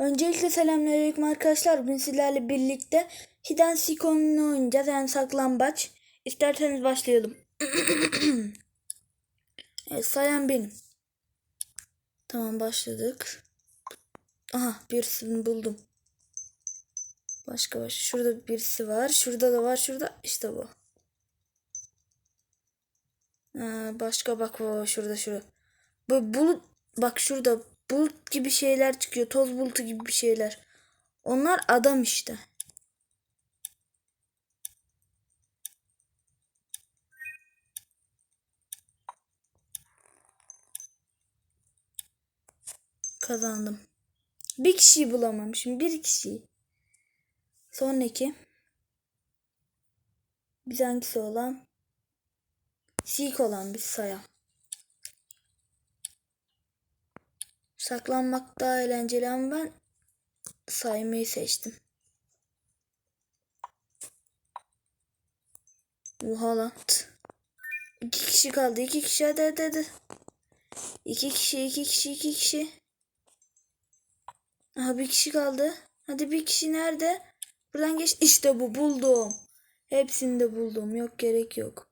Öncelikle selamünaleyküm arkadaşlar. Bugün sizlerle birlikte Hidden Seekon'u oynayacağız. Yani saklambaç. İsterseniz başlayalım. evet, sayan benim. Tamam başladık. Aha birisini buldum. Başka başka. Şurada birisi var. Şurada da var. Şurada işte bu. Ha, başka bak şurada şurada. Bu bulut bak şurada bulut gibi şeyler çıkıyor. Toz bulutu gibi bir şeyler. Onlar adam işte. Kazandım. Bir kişiyi bulamamışım. Bir kişiyi. Sonraki. Biz hangisi olan? Sik olan bir sayalım. Saklanmak daha eğlenceli ama ben saymayı seçtim. Oha lan. İki kişi kaldı. iki kişi hadi hadi hadi. İki kişi iki kişi iki kişi. Aha bir kişi kaldı. Hadi bir kişi nerede? Buradan geç. İşte bu buldum. Hepsini de buldum. Yok gerek yok.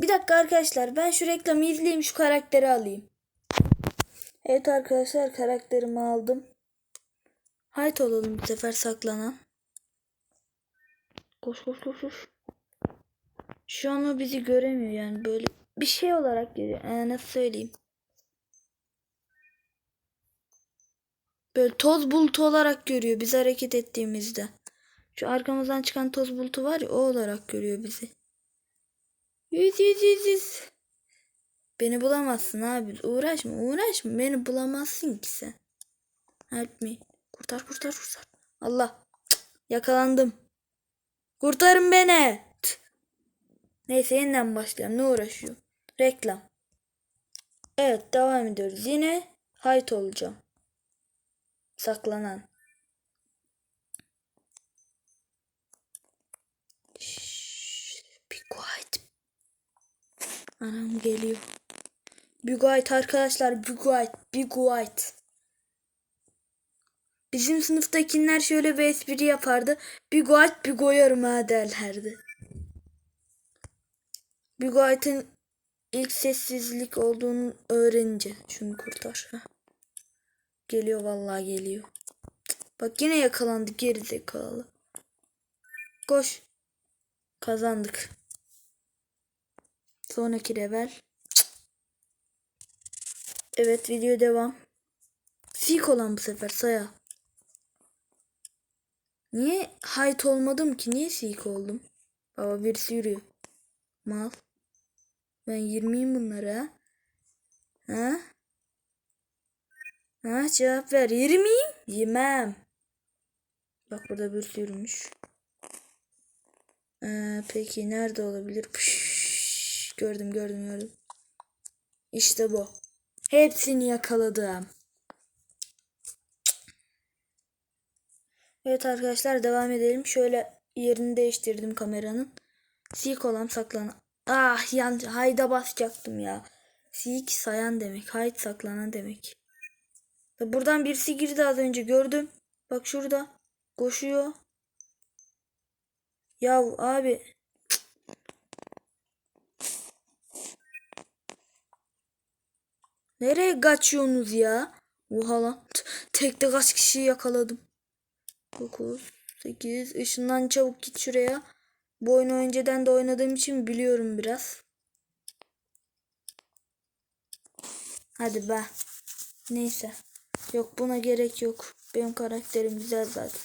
Bir dakika arkadaşlar ben şu reklamı izleyeyim şu karakteri alayım. Evet arkadaşlar karakterimi aldım. Hayt olalım bu sefer saklanan. Koş koş koş koş. Şu an o bizi göremiyor yani böyle bir şey olarak görüyor. Ee, nasıl söyleyeyim? Böyle toz bulutu olarak görüyor biz hareket ettiğimizde. Şu arkamızdan çıkan toz bulutu var ya o olarak görüyor bizi. Yüz yüz yüz yüz. Beni bulamazsın abi. Uğraşma uğraşma. Beni bulamazsın ki sen. Help me. Kurtar kurtar kurtar. Allah. Yakalandım. Kurtarın beni. Neyse yeniden başlayalım. Ne uğraşıyor? Reklam. Evet devam ediyoruz. Yine hayt olacağım. Saklanan. Şşş, be quiet. Anam geliyor. Be quiet arkadaşlar. Be quiet. Be quiet. Bizim sınıftakiler şöyle bir espri yapardı. Bir quiet bir koyarım ha derlerdi. Bir quiet'in ilk sessizlik olduğunu öğrenince şunu kurtar. Heh. Geliyor vallahi geliyor. Bak yine yakalandık geri zekalı. Koş. Kazandık. Sonraki level. Evet video devam. Sik olan bu sefer saya. Niye hayt olmadım ki? Niye sik oldum? Baba birisi yürüyor. Mal. Ben 20'yim bunlara. Ha? Ha cevap ver. 20'yim. Yemem. Bak burada birisi yürümüş. Ee, peki nerede olabilir? Püş, gördüm gördüm gördüm. İşte bu. Hepsini yakaladım. Evet arkadaşlar devam edelim. Şöyle yerini değiştirdim kameranın. Sik olan saklan. Ah yan hayda basacaktım ya. Sik sayan demek. Hayt saklanan demek. Buradan birisi girdi az önce gördüm. Bak şurada. Koşuyor. Ya abi. Nereye kaçıyorsunuz ya? Oha lan. Tekte kaç kişiyi yakaladım. 9, 8. Işından çabuk git şuraya. Bu oyunu önceden de oynadığım için biliyorum biraz. Hadi be. Neyse. Yok buna gerek yok. Benim karakterim güzel zaten.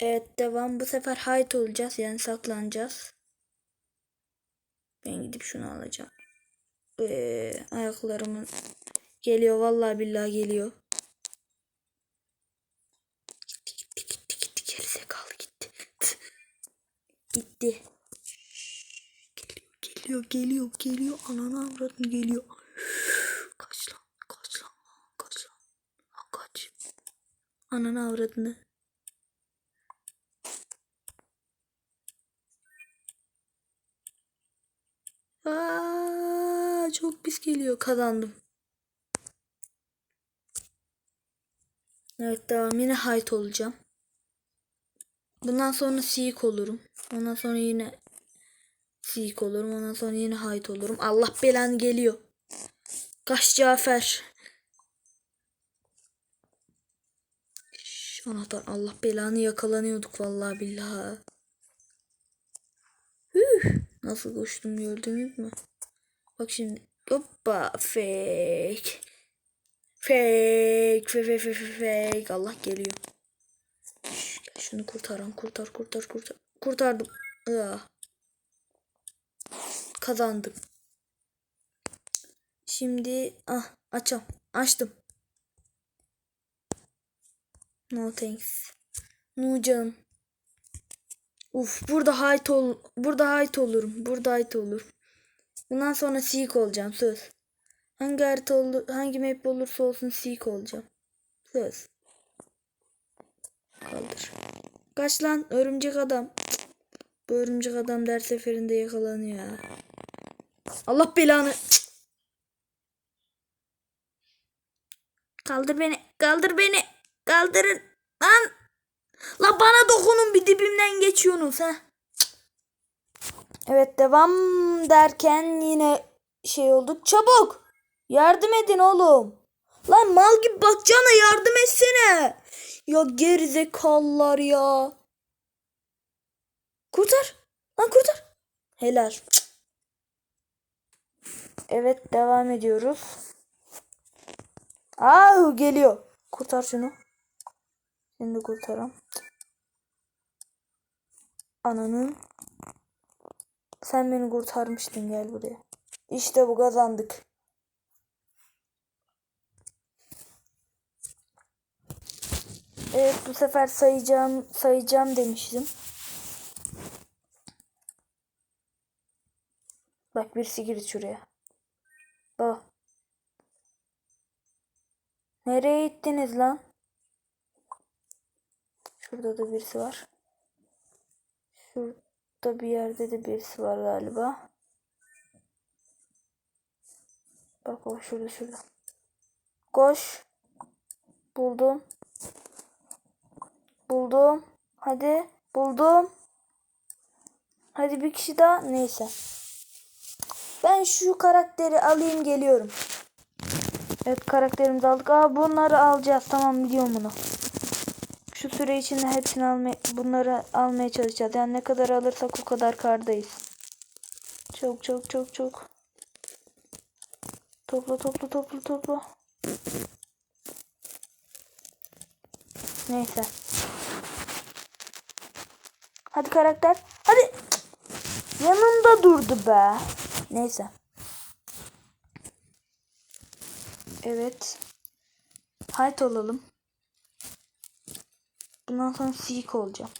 Evet devam. Bu sefer hide olacağız. Yani saklanacağız. Ben gidip şunu alacağım. Ee, ayaklarımın geliyor. Vallahi billahi geliyor. Gitti gitti gitti gitti. Gerizekalı gitti. Tı. Gitti. Geliyor geliyor geliyor geliyor. Ananı avradını geliyor. Kaç lan kaç lan kaç lan. Lan kaç. Ananı avradını. Aa, çok pis geliyor. Kazandım. Evet devam. Yine height olacağım. Bundan sonra seek olurum. Ondan sonra yine seek olurum. Ondan sonra yine height olurum. Allah belanı geliyor. Kaç Cafer. Şş, anahtar. Allah belanı yakalanıyorduk vallahi billahi. Hüh, nasıl koştum gördünüz mü? Bak şimdi. Hoppa fake. Fake. Fake fake fake. Allah geliyor. Şunu kurtaran kurtar kurtar kurtar. Kurtardım. Ah. Kazandım. Şimdi ah açam. Açtım. No thanks. No canım. Uf burada height ol burada height olurum. Burada height olur. Bundan sonra seek olacağım söz. Hangi harita olur, hangi map olursa olsun seek olacağım. Söz. Kaldır. Kaç lan örümcek adam. Bu örümcek adam der seferinde yakalanıyor ya. Allah belanı. Kaldır beni. Kaldır beni. Kaldırın. Lan. La bana dokunun bir dibimden geçiyorsunuz ha. Evet devam derken yine şey olduk. Çabuk. Yardım edin oğlum. Lan mal gibi bakacağına yardım etsene. Ya gerizekalılar ya. Kurtar. Lan kurtar. Helal. Evet devam ediyoruz. Aa geliyor. Kurtar şunu. Şimdi kurtaram. Ananın. Sen beni kurtarmıştın gel buraya. İşte bu kazandık. Evet bu sefer sayacağım sayacağım demiştim. Bak birisi girdi şuraya. Bak. Nereye gittiniz lan? Şurada da birisi var. Şurada bir yerde de birisi var galiba. Bak bak şurada şurada. Koş. Buldum. Buldum. Hadi. Buldum. Hadi bir kişi daha. Neyse. Ben şu karakteri alayım geliyorum. Evet karakterimizi aldık. Aa bunları alacağız. Tamam biliyorum bunu. Şu süre içinde hepsini almaya, bunları almaya çalışacağız. Yani ne kadar alırsak o kadar kardayız. Çok çok çok çok. Topla topla topla topla. Neyse. Hadi karakter. Hadi. Yanında durdu be. Neyse. Evet. Hayt olalım. Bundan sonra sik olacağım.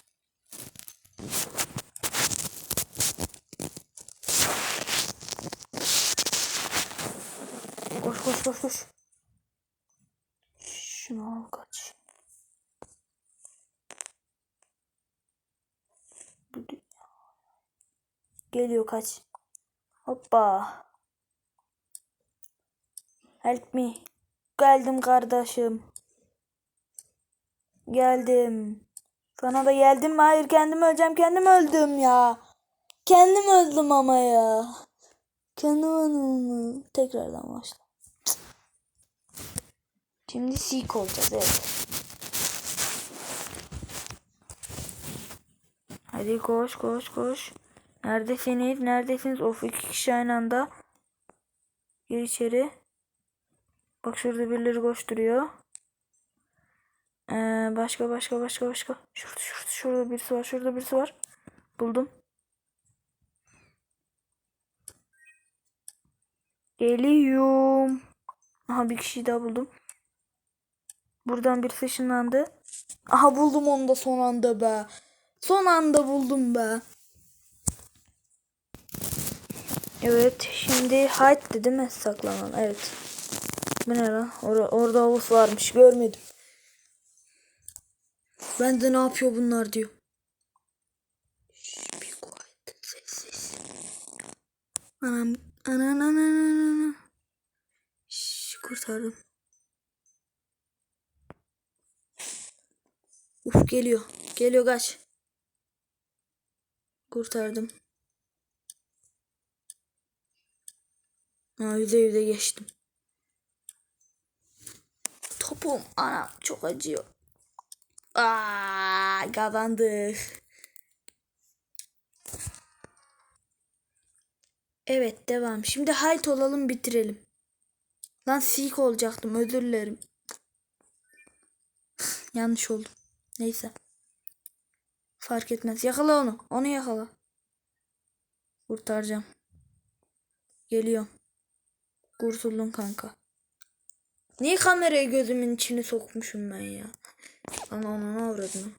Koş koş koş koş. Şunu al kaç. Geliyor kaç. Hoppa. Help me. Geldim kardeşim. Geldim. Sana da geldim mi? Hayır kendim öleceğim. Kendim öldüm ya. Kendim öldüm ama ya. Kendim öldüm. Tekrardan başla. Şimdi seek olacağız evet. Hadi koş koş koş. Neredesiniz? Neredesiniz? Of iki kişi aynı anda. Gir içeri. Bak şurada birileri koşturuyor. Ee, başka başka başka başka. Şurada şurada şurada birisi var. Şurada birisi var. Buldum. Geliyorum. Aha bir kişiyi daha buldum. Buradan birisi ışınlandı. Aha buldum onu da son anda be. Son anda buldum be. Evet şimdi hide değil mi saklanan? Evet. Bu ne lan? Or orada havuz varmış görmedim. Ben de ne yapıyor bunlar diyor. Şş, be quiet. Sessiz. Anam. Anan anan kurtardım. Uf geliyor. Geliyor kaç. Kurtardım. Ha yüze yüze geçtim. Topum ana çok acıyor. Aa kazandık. Evet devam. Şimdi hayt olalım bitirelim. Lan sik olacaktım özür dilerim. Yanlış oldu. Neyse. Fark etmez. Yakala onu. Onu yakala. Kurtaracağım. Geliyorum. Kurtuldum kanka. Niye kamerayı gözümün içine sokmuşum ben ya? Ana ona ne uğradım?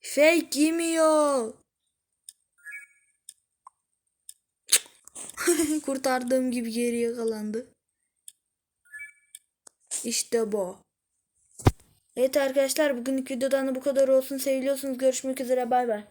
Fake yemiyor. Kurtardığım gibi geri yakalandı. İşte bu. Evet arkadaşlar bugünlük videodan da bu kadar olsun. Seviliyorsunuz. Görüşmek üzere. Bay bay.